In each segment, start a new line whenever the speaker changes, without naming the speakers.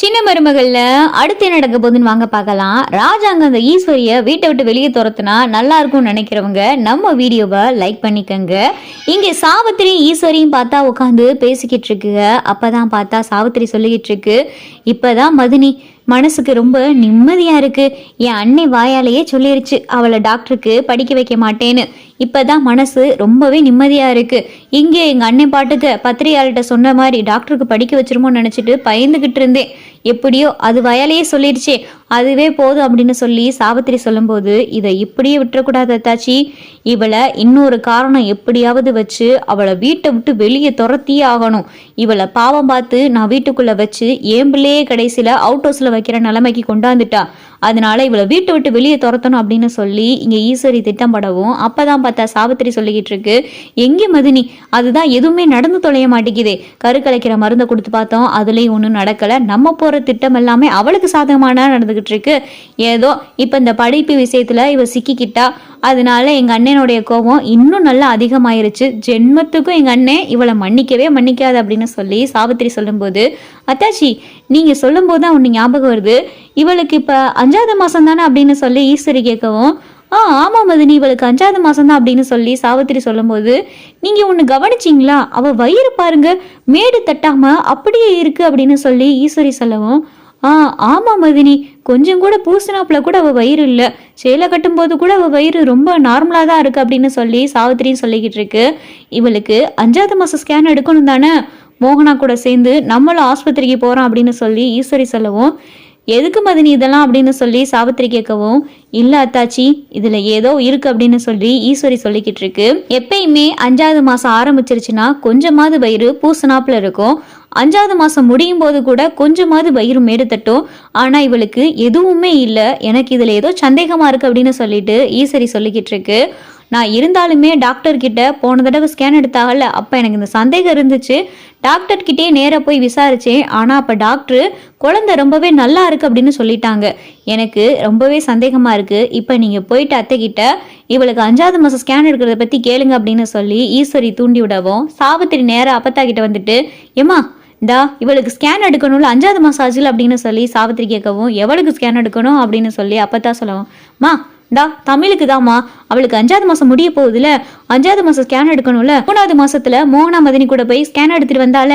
சின்ன மருமகள்ல அடுத்து என்ன நடக்க போகுதுன்னு வாங்க பார்க்கலாம். ராஜாங்க அந்த ஈஸ்வரிய வீட்டை விட்டு வெளியே துரத்துனா நல்லா இருக்கும்னு நினைக்கிறவங்க நம்ம வீடியோவை லைக் பண்ணிக்கங்க. இங்கே சாவித்திரி ஈஸ்வரியும் பார்த்தா உட்காந்து பேசிக்கிட்டு இருக்குங்க. அப்பதான் பார்த்தா சாவித்திரி சொல்லிக்கிட்டு இருக்கு. இப்பதான் மதினி மனசுக்கு ரொம்ப நிம்மதியா இருக்கு. என் அன்னை வாயாலேயே சொல்லிருச்சு அவளை டாக்டருக்கு படிக்க வைக்க மாட்டேன்னு. இப்பதான் மனசு ரொம்பவே நிம்மதியா இருக்கு. இங்கே எங்க அண்ணன் பாட்டுக்கு பத்திரிகையாளர்கிட்ட சொன்ன மாதிரி டாக்டருக்கு படிக்க வச்சிருமோன்னு நினச்சிட்டு பயந்துகிட்டு இருந்தேன். எப்படியோ அது வயலையே சொல்லிடுச்சே. அதுவே போதும் அப்படின்னு சொல்லி சாவித்திரி சொல்லும்போது இதை இப்படியே விட்டுறக்கூடாது அத்தாச்சி. இவளை இன்னொரு காரணம் எப்படியாவது வச்சு அவளை வீட்டை விட்டு வெளியே துரத்தியே ஆகணும். இவளை பாவம் பார்த்து நான் வீட்டுக்குள்ளே வச்சு என் பிள்ளையே அவுட் ஹவுஸில் வைக்கிற நிலைமைக்கு கொண்டாந்துட்டா. அதனால இவளை வீட்டை விட்டு வெளியே துரத்தணும் அப்படின்னு சொல்லி இங்கே ஈஸ்வரி திட்டம் படவும் அப்பதான் பார்த்தா சாவித்திரி சொல்லிக்கிட்டு இருக்கு. எங்கே மதினி? அதுதான் எதுவுமே நடந்து தொலைய மாட்டேங்குதே. கரு கலைக்கிற மருந்தை கொடுத்து பார்த்தோம். அதுலேயும் ஒன்றும் நடக்கலை. நம்ம போகிற திட்டம் எல்லாமே அவளுக்கு சாதகமான நடந்துக்கிட்டு இருக்கு. ஏதோ இப்போ இந்த படிப்பு விஷயத்தில் இவ சிக்கிக்கிட்டா அதனால எங்கள் அண்ணனுடைய கோபம் இன்னும் நல்லா அதிகமாயிருச்சு. ஜென்மத்துக்கும் எங்கள் அண்ணன் இவளை மன்னிக்கவே மன்னிக்காது அப்படின்னு சொல்லி சாவித்திரி சொல்லும்போது அத்தாச்சி நீங்கள் சொல்லும்போது தான் ஒன்று ஞாபகம் வருது. இவளுக்கு இப்போ அஞ்சாவது மாதம் தானே அப்படின்னு சொல்லி ஈஸ்வரி கேட்கவும் ஆ மதினி இவளுக்கு அஞ்சாவது மாதம் தான் அப்படின்னு சொல்லி சாவித்திரி சொல்லும்போது நீங்கள் ஒன்று கவனிச்சிங்களா? அவள் வயிறு பாருங்க மேடு தட்டாமல் அப்படியே இருக்குது அப்படின்னு சொல்லி ஈஸ்வரி சொல்லவும் ஆ ஆமாம் மதினி கொஞ்சம் கூட பூசினாப்புல கூட அவள் வயிறு இல்லை. சேலை கட்டும்போது கூட அவள் வயிறு ரொம்ப நார்மலாக தான் இருக்குது அப்படின்னு சொல்லி சாவித்திரியும் சொல்லிக்கிட்டு இருக்கு. இவளுக்கு அஞ்சாவது மாதம் ஸ்கேன் எடுக்கணும் தானே? மோகனா கூட சேர்ந்து நம்மளும் ஆஸ்பத்திரிக்கு போகிறோம் அப்படின்னு சொல்லி ஈஸ்வரி சொல்லவும் எதுக்கு மதினி இதெல்லாம் அப்படின்னு சொல்லி சாவித்திரி கேட்கவும் இல்ல அத்தாச்சி இதுல ஏதோ இருக்கு அப்படின்னு சொல்லி ஈஸ்வரி சொல்லிக்கிட்டு இருக்கு. எப்பயுமே அஞ்சாவது மாசம் ஆரம்பிச்சிருச்சுன்னா கொஞ்சமாவது வயிறு பூசனாப்புல இருக்கும். அஞ்சாவது மாசம் முடியும் போது கூட கொஞ்சமாவது வயிறு மேடு தட்டும். ஆனா இவளுக்கு எதுவுமே இல்லை. எனக்கு இதுல ஏதோ சந்தேகமா இருக்கு அப்படின்னு சொல்லிட்டு ஈஸ்வரி சொல்லிக்கிட்டு இருக்கு. நான் இருந்தாலுமே டாக்டர்கிட்ட போன தடவை ஸ்கேன் எடுத்தாகல அப்போ எனக்கு இந்த சந்தேகம் இருந்துச்சு. டாக்டர்கிட்டே நேராக போய் விசாரிச்சேன். ஆனால் அப்போ டாக்டர் குழந்தை ரொம்பவே நல்லா இருக்குது அப்படின்னு சொல்லிட்டாங்க. எனக்கு ரொம்பவே சந்தேகமாக இருக்குது இப்போ நீங்கள் போயிட்டு அத்தைக்கிட்ட இவளுக்கு அஞ்சாவது மாதம் ஸ்கேன் எடுக்கிறத பற்றி கேளுங்க அப்படின்னு சொல்லி ஈஸ்வரி தூண்டி விடவும் சாவித்திரி நேராக அப்பத்தா கிட்ட வந்துட்டு ஏமா இந்தா இவளுக்கு ஸ்கேன் எடுக்கணும்ல அஞ்சாவது மாதம் ஆச்சுல அப்படின்னு சொல்லி சாவித்திரி கேட்கவும் எவளுக்கு ஸ்கேன் எடுக்கணும்? அப்படின்னு சொல்லி அப்பத்தா சொல்லவும் மா டா தமிழுக்கு தாம்மா அவளுக்கு அஞ்சாவது மாசம் முடிய போகுதுல. அஞ்சாவது மாசம் ஸ்கேன் எடுக்கணும்ல. மூணாவது மாசத்துல மோகனா மதினி கூட போய் ஸ்கேன் எடுத்துட்டு வந்தால.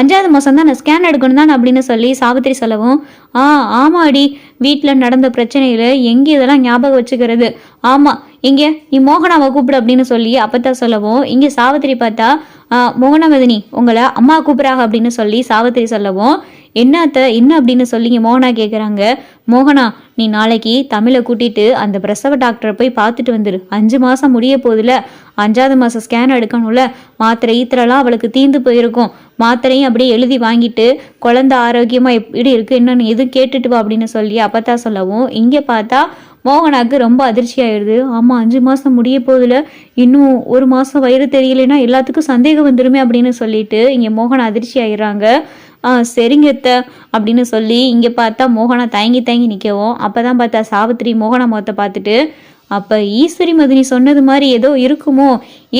அஞ்சாவது மாசம் தான் நான் ஸ்கேன் எடுக்கணும் தான் அப்படின்னு சொல்லி சாவித்திரி சொல்லவும் ஆ ஆமாடி. வீட்டில் நடந்த பிரச்சனையில எங்கே இதெல்லாம் ஞாபகம் வச்சுக்கிறது? ஆமா. இங்க நீ மோகனாவை கூப்பிடு அப்படின்னு சொல்லி அப்பத்தா சொல்லவும் இங்க சாவித்திரி பார்த்தா "ஆ, மோகனா உங்களை அம்மா கூப்பிட்றாங்க அப்படின்னு சொல்லி சாவித்திரி சொல்லவும் என்ன அத்தை என்ன அப்படின்னு சொல்லிங்க? மோகனா கேட்குறாங்க மோகனா நீ நாளைக்கு தமிழை கூட்டிட்டு அந்த பிரசவ டாக்டரை போய் பார்த்துட்டு வந்துரு. அஞ்சு மாதம் முடிய போகுதுல. அஞ்சாவது மாதம் ஸ்கேன் எடுக்கணும்ல. மாத்திரை ஈத்திரலாம் அவளுக்கு தீந்து போயிருக்கும். மாத்திரையும் அப்படியே எழுதி வாங்கிட்டு குழந்தை ஆரோக்கியமாக எப்படி இருக்குது என்னென்னு எதுவும் கேட்டுட்டு வா அப்படின்னு சொல்லி அப்பத்தா சொல்லவும் இங்கே பார்த்தா மோகனாக்கு ரொம்ப அதிர்ச்சி ஆயிடுது ஆமா அஞ்சு மாசம் முடிய போகுதுல இன்னும் ஒரு மாசம் வயிறு தெரியலைன்னா எல்லாத்துக்கும் சந்தேகம் வந்துருமே அப்படின்னு சொல்லிட்டு இங்க மோகன் அதிர்ச்சி ஆயிடுறாங்க. ஆ சரிங்கத்தை அப்படின்னு சொல்லி இங்கே பார்த்தா மோகனா தயங்கி தயங்கி நிற்கவும் அப்போ தான் பார்த்தா சாவித்திரி மோகனா முகத்தை பார்த்துட்டு அப்போ ஈஸ்வரி மதினி சொன்னது மாதிரி ஏதோ இருக்குமோ?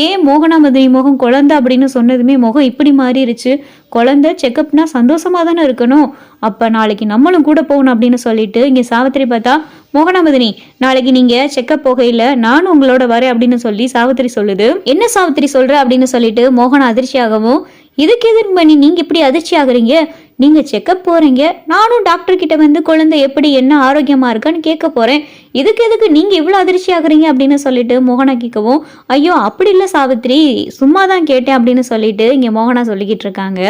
ஏன் மோகனா மதினி முகம் குழந்த அப்படின்னு சொன்னதுமே முகம் இப்படி மாறிடுச்சு குழந்த செக்கப்னா சந்தோஷமா தானே இருக்கணும். அப்போ நாளைக்கு நம்மளும் கூட போகணும் அப்படின்னு சொல்லிட்டு இங்கே சாவித்திரி பார்த்தா மோகனா மதினி நாளைக்கு நீங்கள் செக்கப் போகையில் நானும் உங்களோட வரேன் அப்படின்னு சொல்லி சாவித்திரி சொல்லுது. என்ன சாவித்திரி சொல்கிற அப்படின்னு சொல்லிட்டு மோகனா அதிர்ச்சியாகவும் இதுக்கு எதிர்ப்பு பண்ணி நீங்க இப்படி அதிர்ச்சி ஆகுறீங்க நீங்க செக்கப் போறீங்க. நானும் டாக்டர் கிட்ட வந்து குழந்தை எப்படி என்ன ஆரோக்கியமா இருக்கான்னு கேட்க போறேன். இதுக்கு எதுக்கு நீங்க இவ்வளவு அதிர்ச்சி ஆகுறீங்க அப்படின்னு சொல்லிட்டு மோகனா கேட்கவும் ஐயோ அப்படி இல்ல சாவித்ரி சும்மா தான் கேட்டேன் அப்படின்னு சொல்லிட்டு இங்க மோகனா சொல்லிக்கிட்டு இருக்காங்க.